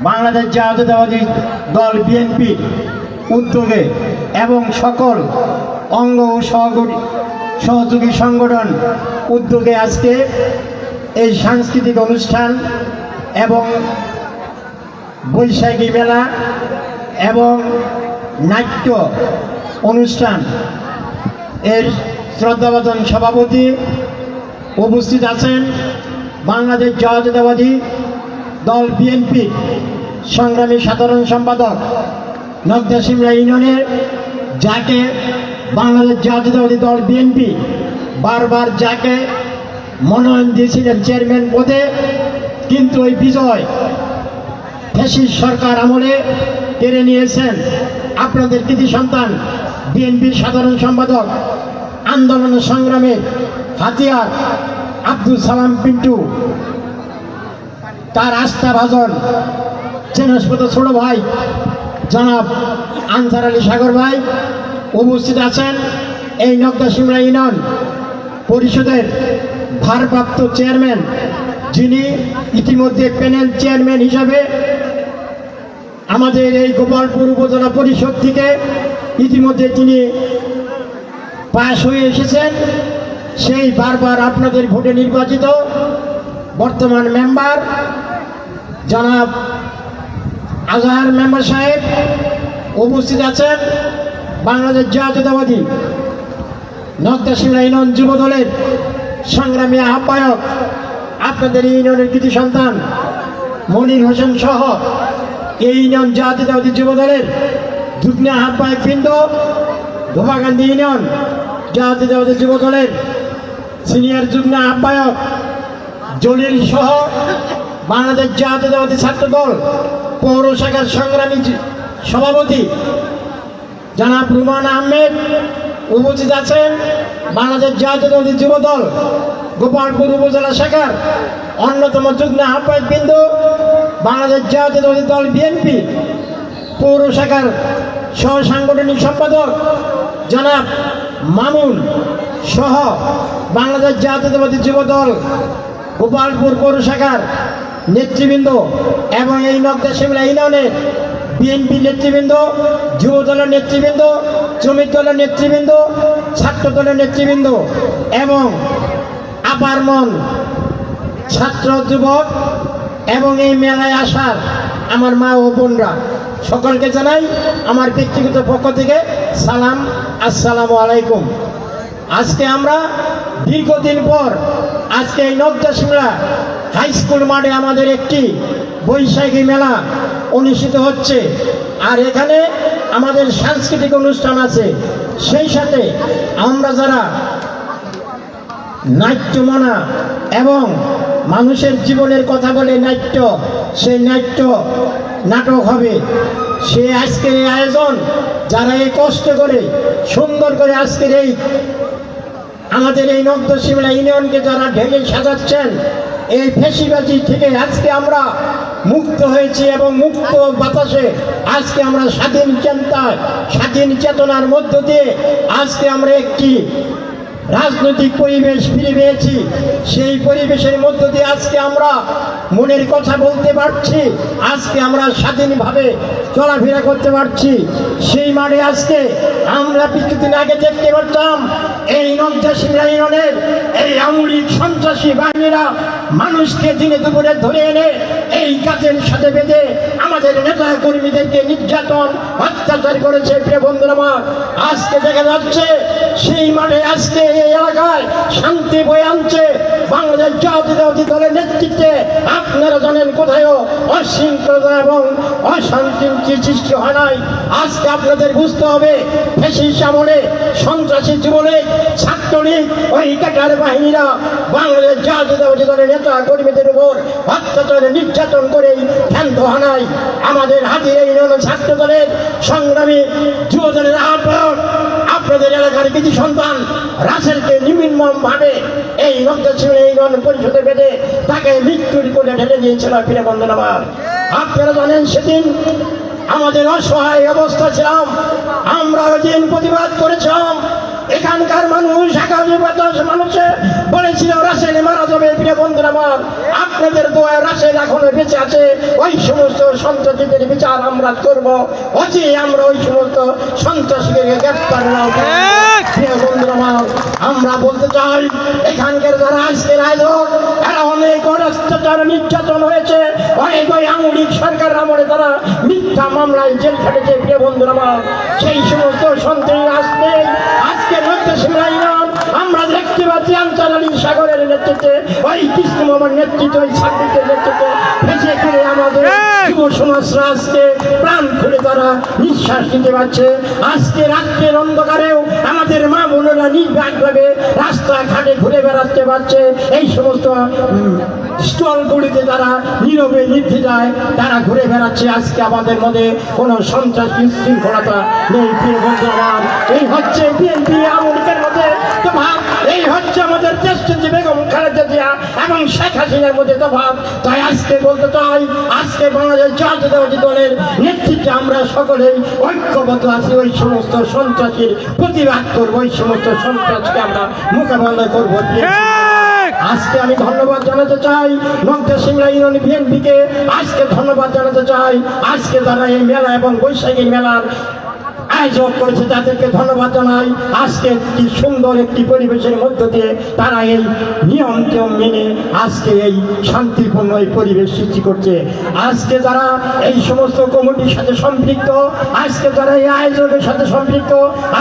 বাংলাদেশ জাতীয়তাবাদী দল বিএনপি উদ্যোগে এবং সকল অঙ্গ ও সহযোগী সহযোগী সংগঠন উদ্যোগে আজকে এই সাংস্কৃতিক অনুষ্ঠান এবং বৈশাখী মেলা এবং নাট্য অনুষ্ঠান এর শ্রদ্ধাভাজন সভাপতি উপস্থিত আছেন বাংলাদেশ জাতীয়তাবাদী দল বিএনপি, সংগ্রামী সাধারণ সম্পাদক নগদা সিমলা ইউনিয়নের যাকে বাংলাদেশ জাতীয়তাবাদী দল বিএনপি বারবার যাকে মনোনয়ন দিয়েছিলেন চেয়ারম্যান পদে, কিন্তু ওই বিজয় ফ্যাসিস্ট সরকার আমলে কেড়ে নিয়েছেন। আপনাদের কৃতি সন্তান, বিএনপির সাধারণ সম্পাদক আন্দোলন সংগ্রামের হাতিয়ার আব্দুল সালাম পিন্টু। তার আস্থা ভাজন। চেনস্পত ছোট ভাই, জনাব আনসার আলী সাগর ভাই উপস্থিত আছেন এই নগদা সিমলা ইউনিয়ন পরিষদের ভারপ্রাপ্ত চেয়ারম্যান, যিনি ইতিমধ্যে প্যানেল চেয়ারম্যান হিসাবে আমাদের এই গোপালপুর উপজেলা পরিষদ থেকে ইতিমধ্যে তিনি পাশ হয়ে এসেছেন। সেই বারবার আপনাদের ভোটে নির্বাচিত বর্তমান মেম্বার জনাব আজহার মেম্বার সাহেব উপস্থিত আছেন বাংলাদেশ জাতীয়তাবাদী নকদা সিমলা ইউনিয়ন যুব দলের সংগ্রামী আহ্বায়ক, আপনাদের ইউনিয়নের কৃতি সন্তান মনির হোসেন সহ এই ইউনিয়ন জাতীয়তাবাদী যুব দলের যুগ্ম আহ্বায়ক বৃন্দ ধোপাকান্দি ইউনিয়ন জাতীয়তাবাদী যুব দলের সিনিয়র যুগ্ম আহ্বায়ক জলিল সহ বাংলাদেশ জাতীয়তাবাদী ছাত্র দল পৌর শাখার সংগ্রামী সভাপতি জনাব রুমান আহমেদ উপস্থিত আছেন। বাংলাদেশ জাতীয়তাবাদী যুব দল গোপালপুর উপজেলা শাখার অন্যতম যুগ্ম আহ্বায়ক বিন্দু। বাংলাদেশ জাতীয়তাবাদী দল বিএনপি পৌর শাখার সহ সাংগঠনিক সম্পাদক জনাব মামুন সহ বাংলাদেশ জাতীয়তাবাদী যুব দল গোপালপুর পৌর শাখার নেতৃবৃন্দ এবং এই নকদা শিমলা ইউনিয়নের বিএনপি নেতৃবৃন্দ, যুব দলের নেতৃবৃন্দ, শ্রমিক দলের নেতৃবৃন্দ, ছাত্র দলের নেতৃবৃন্দ এবং আপার মন ছাত্র যুবক এবং এই মেলায় আসার আমার মা ও বোনরা। সকলকে জানাই আমার ব্যক্তিগত পক্ষ থেকে সালাম, আসসালামু আলাইকুম। আজকে আমরা দীর্ঘদিন পর আজকে এই নবদা সিমলা হাই স্কুল মাঠে আমাদের একটি বৈশাখী মেলা অনুষ্ঠিত হচ্ছে। আর এখানে আমাদের সাংস্কৃতিক অনুষ্ঠান আছে। সেই সাথে আমরা যারা নাট্যমনা এবং মানুষের জীবনের কথা বলে নাট্য, সেই নাট্য নাটক হবে। সে আজকের এই আয়োজন, যারা এই কষ্ট করে, সুন্দর করে আজকের এই আমাদের এই নব্দ শিমলা ইউনিয়নকে যারা ঢেলে সাজাচ্ছেন, এই ফেসিবাজি থেকে আজকে আমরা মুক্ত হয়েছি এবং মুক্ত বাতাসে আজকে আমরা স্বাধীন চিন্তায়, স্বাধীন চেতনার মধ্য দিয়ে আজকে আমরা একটি রাজনৈতিক পরিবেশ ফিরে পেয়েছি। সেই পরিবেশের মধ্য দিয়ে আজকে আমরা মনের কথা বলতে পারছি, আজকে আমরা স্বাধীনভাবে চলাফেরা করতে পারছি। সেই মাঠে আজকে আমরা কিছুদিন আগে দেখতে পারতাম, এই নবজা সিংহা ইউনিয়নের এই আমলিক সন্ত্রাসী বাহিনীরা মানুষকে দিনে দুপুরে ধরে এনে এই কাজের সাথে বেঁধে আমাদের নেতা কর্মীদেরকে নির্যাতন, অত্যাচার করেছে। প্রিয় বন্ধুরা আজকে দেখা যাচ্ছে সেই মাঠে, আজকে এই এলাকায় শান্তি বয়ে আনছে। বাংলাদেশ জাতীয়তাবাদী দলের নেতৃত্বে আপনারা জানেন কোথায়ও অশৃঙ্খলতা এবং অশান্তির যে সৃষ্টি হয় নাই। আজকে আপনাদের বুঝতে হবে ফেসিস সামনে সন্ত্রাসী জীবনে ছাত্রলীগ ওই কাটার বাহিনীরা বাংলাদেশ জাতীয়তাবাদী দলের নেতা কর্মীদের উপর অত্যাচার, নির্যাতন করে ক্ষান্ত হানায় আমাদের হাতির ছাত্র দলের সংগ্রামী যুব দলের আহ্বায়ক আপনাদের এলাকার কিছু সন্তান রাসেলকে নির্মম ভাবে এই রক্তশিবির এই রণ পরিষদে বেঁধে তাকে মৃত্যুর করে ঢেলে দিয়েছিল ফিরে বন্ধন আমার আপনারা জানেন সেদিন আমাদের অসহায় অবস্থা ছিলাম। আমরা ওই দিন প্রতিবাদ করেছিলাম এখানকার মানুষ আগামী বাতাস মানুষে বলেছিল রাসেল মারা যাবে প্রিয় বন্ধুরা আমার আপনাদের দোয়ায় রাসেল এখনও বেঁচে আছে। ওই সমস্ত সন্ত্রাসীদের বিচার আমরা করব। অচে আমরা ওই সমস্ত সন্ত্রাসীদের গ্রেপ্তার না প্রিয় বন্ধুরা আমার আমরা বলতে চাই এখানকার যারা আজকের আয়োজক এরা অনেক অত্যাচার নির্যাতন হয়েছে। অনেক ওই আঙুলিক সরকার আমলে তারা মিথ্যা মামলায় জেল খেটেছে প্রিয় বন্ধুরা আমার। সেই সমস্ত সন্ত্রাসী আজকে আজকে আমরা দেখতে পাচ্ছি আঞ্চলিক সাগরের নেতৃত্বে ওই কৃষ্ণ মামার নেতৃত্বে ওই ছাব্বিশের নেতৃত্বে ভেসে ফিরে আমাদের যুব সমাজরা আজকে প্রাণ খুলে তারা নিঃশ্বাস নিতে পারছে। আজকে রাত্রের অন্ধকারেও আমাদের মা বোনেরা নির্বাকভাবে রাস্তাঘাটে ঘুরে বেড়াতে পারছে। এই সমস্ত স্টলগুলিতে তারা নীরবে নির্দ্বিধায় তারা ঘুরে বেড়াচ্ছে। আজকে আমাদের মধ্যে কোনো সন্ত্রাস শৃঙ্খলতা নেই এই হচ্ছে বিএনপি আমলিকের মধ্যে তফাৎ এই হচ্ছে আমাদের জ্যেষ্ঠ যে খালেদা জিয়া এবং শেখ হাসিনার মধ্যে তফাৎ তাই আজকে বলতে চাই আজকে বাংলাদেশ জাতীয়তাবাদী দলের নেতৃত্বে আমরা সকলেই ঐক্যবদ্ধ আছি ওই সমস্ত সন্ত্রাসীর প্রতিবাদ করব ওই সমস্ত সন্ত্রাসকে আমরা মোকাবেলা করব। আজকে আমি ধন্যবাদ জানাতে চাই মন্ত্রী সিংলা ইউনিয়ন বিএনপিকে। আজকে ধন্যবাদ জানাতে চাই। আজকে এই মেলা এবং বৈশাখী মেলার আয়োজন করেছে তাদেরকে ধন্যবাদ জানাই। আজকে কি সুন্দর একটি পরিবেশের মধ্য দিয়ে তারা এই নিয়ম মেনে আজকে এই শান্তিপূর্ণ এই পরিবেশ সৃষ্টি করছে। আজকে যারা এই সমস্ত কমিটির সাথে সম্পৃক্ত, আজকে যারা এই আয়োজনের সাথে সম্পৃক্ত,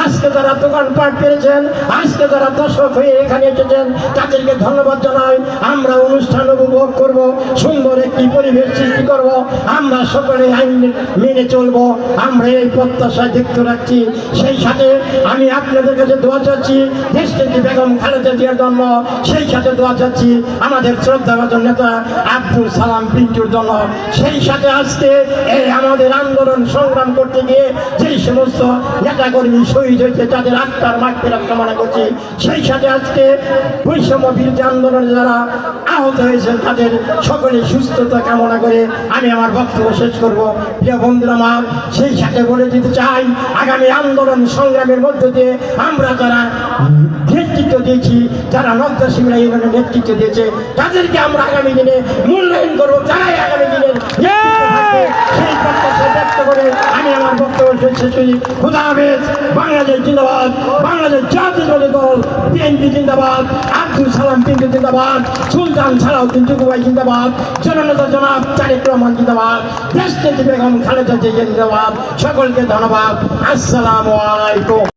আজকে যারা দোকানপাট পেরেছেন, আজকে যারা দর্শক হয়ে এখানে এসেছেন, তাদেরকে ধন্যবাদ জানাই। আমরা অনুষ্ঠান উপভোগ করব, সুন্দর একটি পরিবেশ সৃষ্টি করব। আমরা সকলে আইন মেনে চলবো। আমরা এই প্রত্যাশা দেখতে রাখছি সেই সাথে আমি আপনাদের কাছে দোয়া চাচ্ছি দেশটিকে বেগম খালেদা জিয়ার জন্য সেই সাথে দোয়া চাচ্ছি, আমাদের শ্রদ্ধাভাজন নেতা আব্দুল সালাম পিন্টুর জন্য। সেই সাথে আজকে এই আমাদের আন্দোলন সংগ্রাম করতে গিয়ে যেই সমস্ত নেতাকর্মী শহীদ হয়েছে, তাদের আত্মার মাঠ ফেরাত কামনা করছি। সেই সাথে আজকে বৈষম্য বিরোধী আন্দোলনে যারা আহত হয়েছেন, তাদের সকলে সুস্থতা কামনা করে আমি আমার বক্তব্য শেষ করব। প্রিয় বন্ধুরা আমার, সেই সাথে বলে দিতে চাই আগামী আন্দোলন সংগ্রামের মধ্য দিয়ে আমরা যারা নেতৃত্ব দিয়েছি, যারা নদ্দা সিংরা ইউনিয়নের নেতৃত্ব দিয়েছে, তাদেরকে আমরা আগামী দিনে মূল্যায়ন করব তারাই আগামী দিনের নেতৃত্ব থাকবে। সেই প্রত্যাশা করে আমি আমার বক্তব্য শেষ করি খুদা হাফেজ, বাংলাদেশ জিন্দাবাদ, বাংলাদেশ জাতীয় দল, বিএনপি জিন্দাবাদ, আব্দুল সালাম পিন্টু জিন্দাবাদ, সুলতান সালাউদ্দিন টুকুবাই জিন্দাবাদ, জননেতা জনাব তারেক রহমান জিন্দাবাদ দেশ নেত্রী বেগম খালেদা জিয়া জিন্দাবাদ, সকলকে ধন্যবাদ, আসসালামু আলাইকুম।